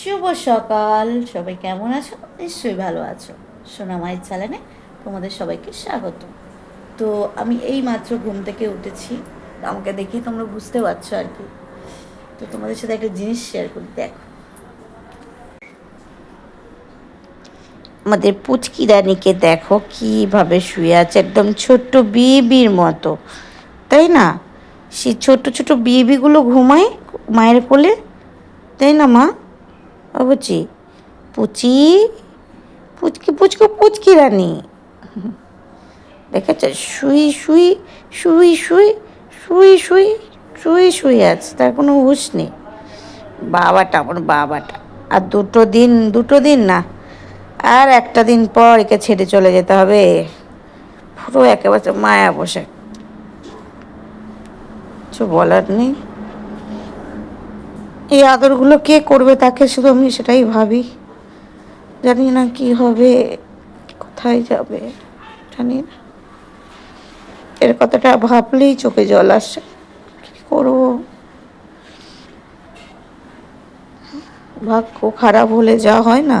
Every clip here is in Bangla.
শুভ সকাল। সবাই কেমন আছো? নিশ্চয়ই ভালো আছো। সোনামায়ের চ্যানেলে তোমাদের সবাইকে স্বাগত। তো আমি এই মাত্র ঘুম থেকে উঠেছি। আমাকে দেখে তোমরা বুঝতে পারছ আর কি। তো তোমাদের সাথে একটা জিনিস শেয়ার করি, দেখো। আমাদের পুচকি রানীকে দেখো কীভাবে শুয়ে আছে। একদম ছোট্ট বিবির মতো। তাই না? সেই ছোট ছোট বিবিগুলো ঘুমায় মায়ের কোলে? তাই না মা? বুচি পুচি, পুচকি, পুচকো, পুচকি রানী। দেখেছ শুই শুই শুই শুই শুই শুই শুই শুই আছে, তার কোনো হুশ নেই। বাবাটা, আমার বাবাটা। আর দুটো দিন দুটো দিন না, আর একটা দিন পর একে ছেড়ে চলে যেতে হবে। পুরো একেবারে মায়া বসে কিছু বলার নেই। এই আদরগুলো কে করবে তাকে শুধু আমি সেটাই ভাবি। জানি না কি হবে, কোথায় যাবে, জানি না। এর কথাটা ভাবলেই চোখে জল আসে। কি করব? ভাগ্য খারাপ হলে যা হয় না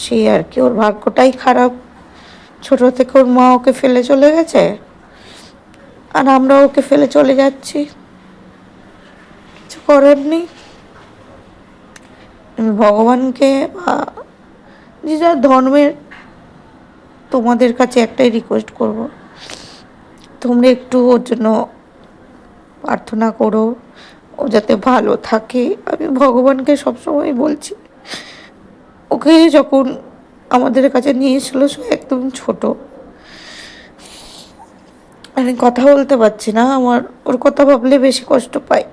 সেই আর কি। ওর ভাগ্যটাই খারাপ। ছোট থেকে ওর মা ওকে ফেলে চলে গেছে, আর আমরা ওকে ফেলে চলে যাচ্ছি। কিছু করার নেই। ভগবানকে বা যে যার ধর্মের তোমাদের কাছে একটাই রিকোয়েস্ট করব। তোমরা একটু ওর জন্য প্রার্থনা করো, ও যাতে ভালো থাকে। আমি ভগবানকে সবসময় বলছি, ওকে যখন আমাদের কাছে নিয়ে এসেছিল, সে একদম ছোট। আমি কথা বলতে পারছি না, আমার, ওর কথা ভাবলে বেশি কষ্ট পাই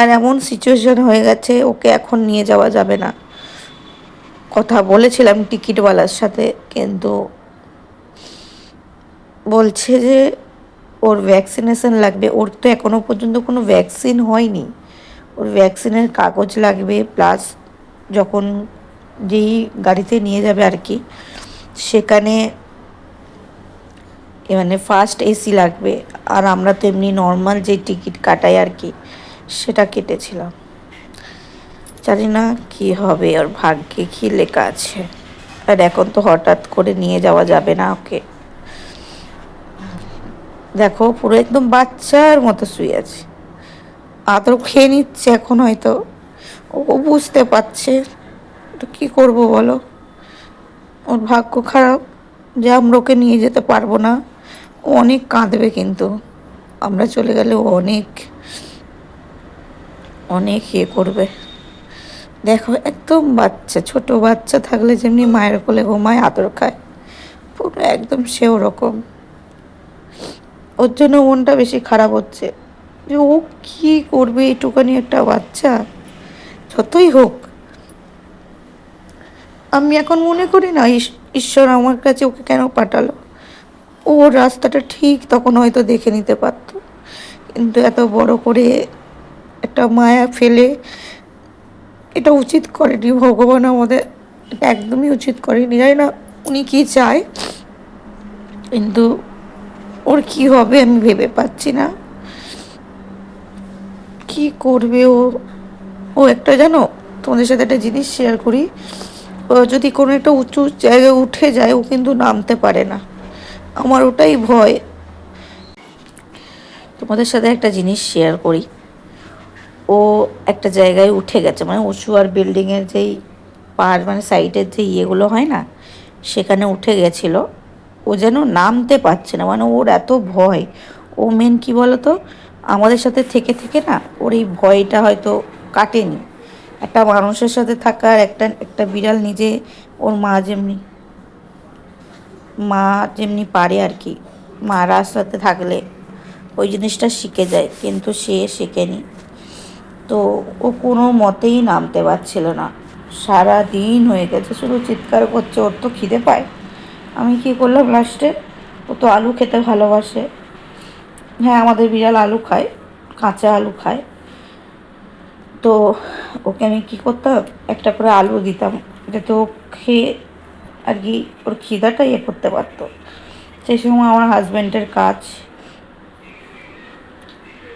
আর এমন সিচুয়েশন হয়ে গেছে, ওকে এখন নিয়ে যাওয়া যাবে না। কথা বলেছিলাম টিকিটওয়ালার সাথে, কিন্তু বলছে যে ওর ভ্যাকসিনেশন লাগবে। ওর তো এখনও পর্যন্ত কোনো ভ্যাকসিন হয়নি। ওর ভ্যাকসিনের কাগজ লাগবে প্লাস যখন যেই গাড়িতে নিয়ে যাবে আর কি, সেখানে মানে ফার্স্ট এসি লাগবে। আর আমরা তো এমনি নর্মাল যে টিকিট কাটাই আর কি সেটা কেটেছিলাম। জানি না কি হবে, ওর ভাগ্যে কি লেখা আছে। আর এখন তো হঠাৎ করে নিয়ে যাওয়া যাবে না ওকে। দেখো, পুরো একদম বাচ্চার মতো শুয়ে আছে। আদর খেয়ে নিচ্ছে এখন হয়তো। ও বুঝতে পারছে। তো কী করব বলো? ওর ভাগ্য খারাপ, যে আমরা ওকে নিয়ে যেতে পারব না। ও অনেক কাঁদবে কিন্তু। আমরা চলে গেলে ও অনেক অনেক ইয়ে করবে। দেখো একদম বাচ্চা, ছোট বাচ্চা থাকলে যেমনি মায়ের কোলে ঘুমায়, আদর খায়। পুরো একদম সে ওরকম। ওর জন্য মনটা বেশি খারাপ হচ্ছে। যে ও কী করবে এইটুকানি একটা বাচ্চা? যতই হোক। আমি এখন মনে করি না ঈশ্বর আমার কাছে ওকে কেন পাঠালো? ও রাস্তাটা ঠিক তখন হয়তো দেখে নিতে পারতো। কিন্তু এত বড় করে একটা মায়া ফেলে এটা উচিত করেনি, ভগবান আমাদের এটা একদমই উচিত করেনি। জানি না উনি কী চায়, কিন্তু ওর কি হবে আমি ভেবে পাচ্ছি না। কি করবে ও? ও একটা জানো, তোমাদের সাথে একটা জিনিস শেয়ার করি। ও যদি কোনো একটা উঁচু জায়গায় উঠে যায়, ও কিন্তু নামতে পারে না। আমার ওটাই ভয়। তোমাদের সাথে একটা জিনিস শেয়ার করি। ও একটা জায়গায় উঠে গেছে। মানে উঁচু আর বিল্ডিংয়ের যেই পাহাড় মানে সাইডের যে ইয়েগুলো হয় না, সেখানে উঠে গেছিল। ও যেন নামতে পারছে না মানে ওর এত ভয়। ও মেন কী বলতো? আমাদের সাথে থেকে থেকে না, ওর এই ভয়টা হয়তো কাটেনি। একটা মানুষের সাথে থাকার একটা একটা বিড়াল নিজে ওর মা যেমনি মা যেমনি পারে আর কি। মা রাস্তাতে থাকলে ওই জিনিসটা শিখে যায়, কিন্তু সে শেখেনি। তো ও কোনো মতেই নামতে পারছিল না। সারা দিন হয়ে গেছে, শুধু চিৎকার করছে, ওর তো খিদে পায়। আমি কি করলাম লাস্টে ও তো আলু খেতে ভালোবাসে। হ্যাঁ আমাদের বিড়াল আলু খায়, কাঁচা আলু খায়। তো ওকে আমি কী করতাম একটা করে আলু দিতাম, যাতে ও খেয়ে আর কি, ওর খিদাটা ইয়ে করতে পারতো। সেই সময় আমার হাজব্যান্ডের কাজ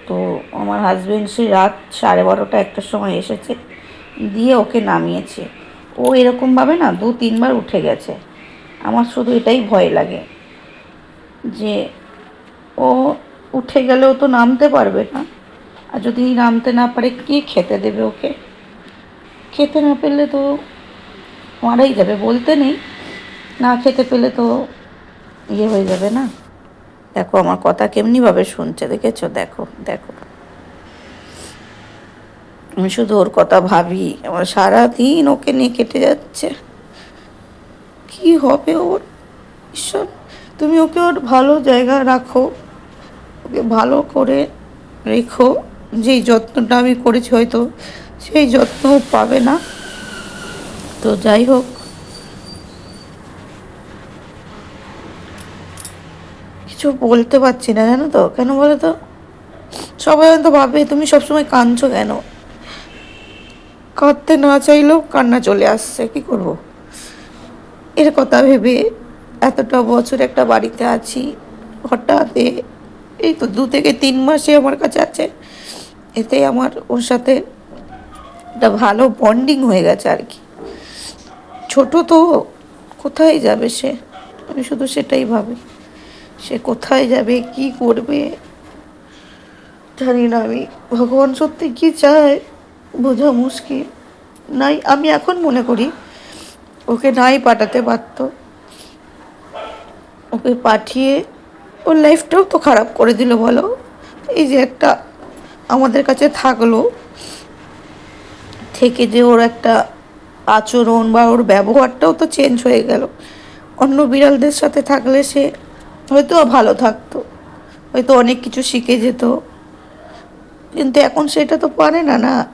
তো আমার হাজবেন্ড সে রাত সাড়ে বারোটা একটার সময় এসেছে, দিয়ে ওকে নামিয়েছে। ও এরকমভাবে না দু তিনবার উঠে গেছে। আমার শুধু এটাই ভয় লাগে যে ও উঠে গেলেও তো নামতে পারবে না। আর যদি নামতে না পারে, কে খেতে দেবে ওকে? খেতে না পেলে তো মারাই যাবে, বলতে নেই। না খেতে পেলে তো ইয়ে হয়ে যাবে না। দেখো, আমার কথা কেমনিভাবে শুনছে, দেখেছ? দেখো দেখো। আমি শুধু ওর কথা ভাবি, আমার সারাদিন ওকে নিয়ে কেটে যাচ্ছে। কি হবে ওর? ঈশ্বর, তুমি ওকে ওর ভালো জায়গা রাখো, ওকে ভালো করে রেখো। যেই যত্নটা আমি করেছি হয়তো সেই যত্ন পাবে না। তো যাই হোক কিছু বলতে পারছি না, জানো তো? কেন বলো তো? সবাই হয়তো ভাবে তুমি সবসময় কাঁদছো কেন? কাঁদতে না চাইলেও কান্না চলে আসছে, কি করব? এর কথা ভেবে এতটা বছর একটা বাড়িতে আছি, হঠাৎ এই তো দু থেকে তিন মাসে আমার কাছে আছে। এতে আমার ওর সাথে একটা ভালো বন্ডিং হয়ে গেছে আর কি। ছোট তো কোথায় যাবে সে? আমি শুধু সেটাই ভাবি। সে কোথায় যাবে, কি করবে? জানি না আমি। ভগবান সত্যি কি চায়? বোঝা মুশকিল। নাই, আমি এখন মনে করি, ওকে নাই পাঠাতে পারত ওকে পাঠিয়ে, ওর লাইফটাও তো খারাপ করে দিল, বলো? এই যে একটা আমাদের কাছে থাকল, থেকে যে ওর একটা আচরণ বা ওর ব্যবহারটাও তো চেঞ্জ হয়ে গেল। অন্য বিড়ালদের সাথে থাকলে সে হয়তো ভালো থাকতো, হয়তো অনেক কিছু শিখে যেত। কিন্তু এখন সেটা তো পারে না না।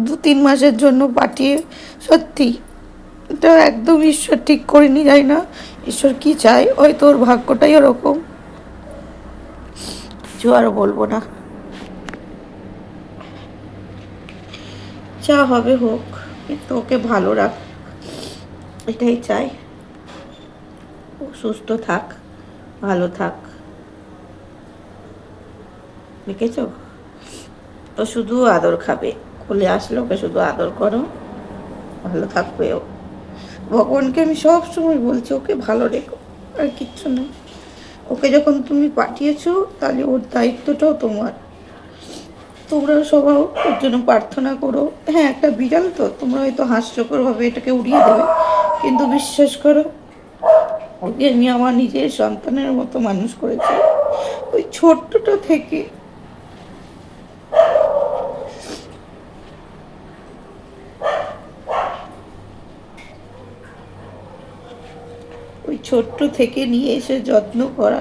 দু তিন মাসের জন্য পাঠিয়ে সত্যি, এটা একদম ঈশ্বর ঠিক করেনি, যাই না। ঈশ্বর কি চায়? হয়তো ওর ভাগ্যটাই ওরকম। কিছু আর বলব না। যা হবে হোক, কিন্তু ওকে ভালো রাখ। এটাই চাই। ও সুস্থ থাক। ভালো থাক। দেখেছ? ও শুধু আদর খাবে। কোলে আসলে ওকে শুধু আদর করো, ভালো থাকবে ও। ভগবানকে আমি সব সময় বলছি, ওকে ভালো রেখো, আর কিচ্ছু না। ওকে যখন তুমি পাঠিয়েছো, তাহলে ওর দায়িত্বটাও তোমার। তোমরা সবাই ওর জন্য প্রার্থনা করো। হ্যাঁ একটা বিড়াল তো, তোমরা হয়তো হাস্যকরভাবে এটাকে উড়িয়ে দেবে। কিন্তু বিশ্বাস করো ওকে আমি আমার নিজের সন্তানের মতো মানুষ করেছি। ওই ছোট্টটা থেকে ওই ছোট্ট থেকে নিয়ে এসে যত্ন করা,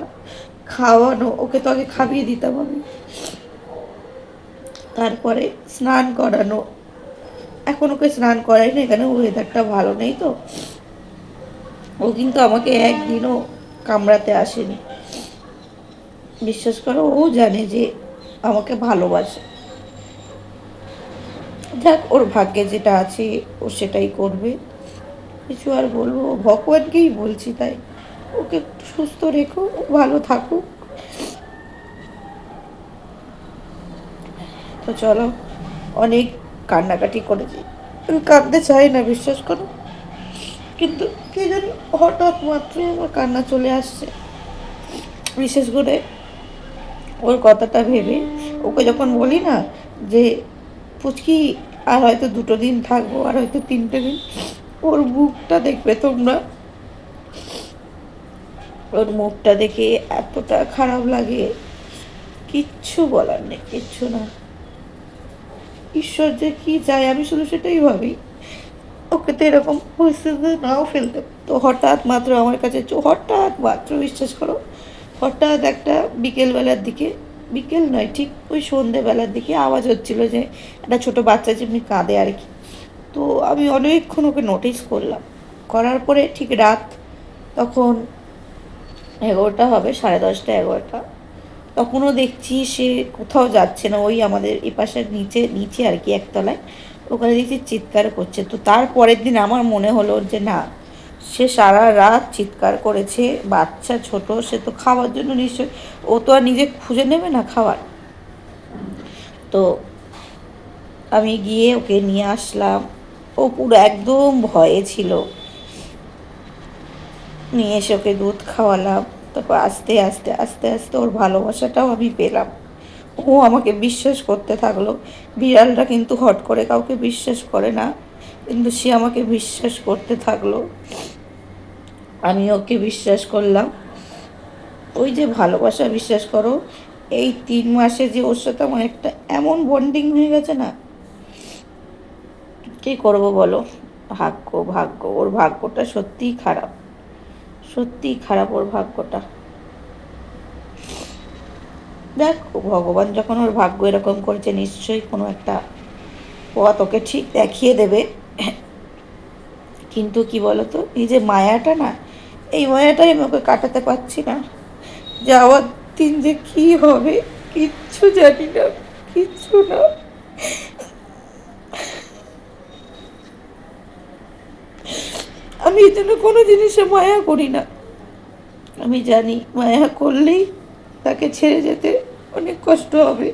খাওয়ানো, ওকে তো আগে খাবিয়ে দিতাম আমি তারপরে স্নান করানো। এখন ওকে স্নান করাই না, এখানে ওয়েদারটা ভালো নেই তো। ও কিন্তু আমাকে একদিনও কামড়াতে আসেনি। বিশ্বাস করো, ও জানে যে আমাকে ভালোবাসে। যাক, ওর ভাগ্যে যেটা আছে, ও সেটাই করবে। কিছু আর বলব ভগবানকেই বলছি তাই। ওকে সুস্থ রেখো ভালো থাকুক। তো চলো, অনেক কান্নাকাটি করেছি। কাঁদতে চাই না, বিশ্বাস করো। কিন্তু কে জানি হঠাৎ মাত্রই আমার কান্না চলে আসছে। বিশেষ করে ওর কথাটা ভেবে, ওকে যখন বলি না যে, পুচকি, আর হয়তো দুটো দিন থাকব, আর হয়তো তিনটে দিন। ওর মুখটা দেখবে তোমরা। ওর মুখটা দেখে এতটা খারাপ লাগে। কিচ্ছু বলার নেই, কিচ্ছু না। ঈশ্বর যে কি চায়, আমি শুধু সেটাই ভাবি। ওকে তো এরকম পরিস্থিতিতে নাও ফেলতে তো হঠাৎ মাত্র আমার কাছে হঠাৎ মাত্র বিশ্বাস করো, হঠাৎ একটা বিকেলবেলার দিকে, বিকেল নয়, ঠিক ওই সন্ধেবেলার দিকে আওয়াজ হচ্ছিল যে একটা ছোট বাচ্চা যেমনি কাঁদে আর কি। তো আমি অনেকক্ষণ ওকে নোটিস করলাম। করার পরে ঠিক রাত তখন এগারোটা হবে, সাড়ে দশটা এগারোটা। তখনও দেখছি সে কোথাও যাচ্ছে না, ওই আমাদের এপাশের নিচে নিচে আর কি একতলায়। ওখানে দেখছি চিৎকার করছে। তো তার পরের দিন আমার মনে হলো যে, না, সে সারা রাত চিৎকার করেছে, বাচ্চা ছোট, সে তো খাওয়ার জন্য নিশ্চয় ও তো আর নিজে খুঁজে নেবে না খাবার তো আমি গিয়ে ওকে নিয়ে আসলাম। ও পুরো একদম ভয়ে ছিল। নিয়ে এসে ওকে দুধ খাওয়ালাম। তারপর আস্তে আস্তে আস্তে আস্তে ওর ভালোবাসাটাও আমি পেলাম। ও আমাকে বিশ্বাস করতে থাকল। বিড়ালটা কিন্তু হট করে কাউকে বিশ্বাস করে না, কিন্তু সে আমাকে বিশ্বাস করতে থাকল। আমি ওকে বিশ্বাস করলাম। ওই যে ভালোবাসা বিশ্বাস করো, এই তিন মাসে যে ওর সাথে আমার একটা এমন বন্ডিং হয়ে গেছে না, কী করব বলো? ভাগ্য ভাগ্য, ওর ভাগ্যটা সত্যিই খারাপ। সত্যিই খারাপ ওর ভাগ্যটা। দেখ, ভগবান যখন ওর ভাগ্য এরকম করেছে, নিশ্চয়ই কোনো একটা পথ ওকে ঠিক দেখিয়ে দেবে। কিন্তু কি বলতো, এই যে মায়াটা না, এই মায়াটাই আমি ওকে কাটাতে পারছি না। যাওয়ার দিন যে কি হবে, কিচ্ছু জানি না, কিচ্ছু না। আমি এই জন্য কোনো জিনিসে মায়া করি না। আমি জানি মায়া করলেই তাকে ছেড়ে যেতে অনেক কষ্ট হবে।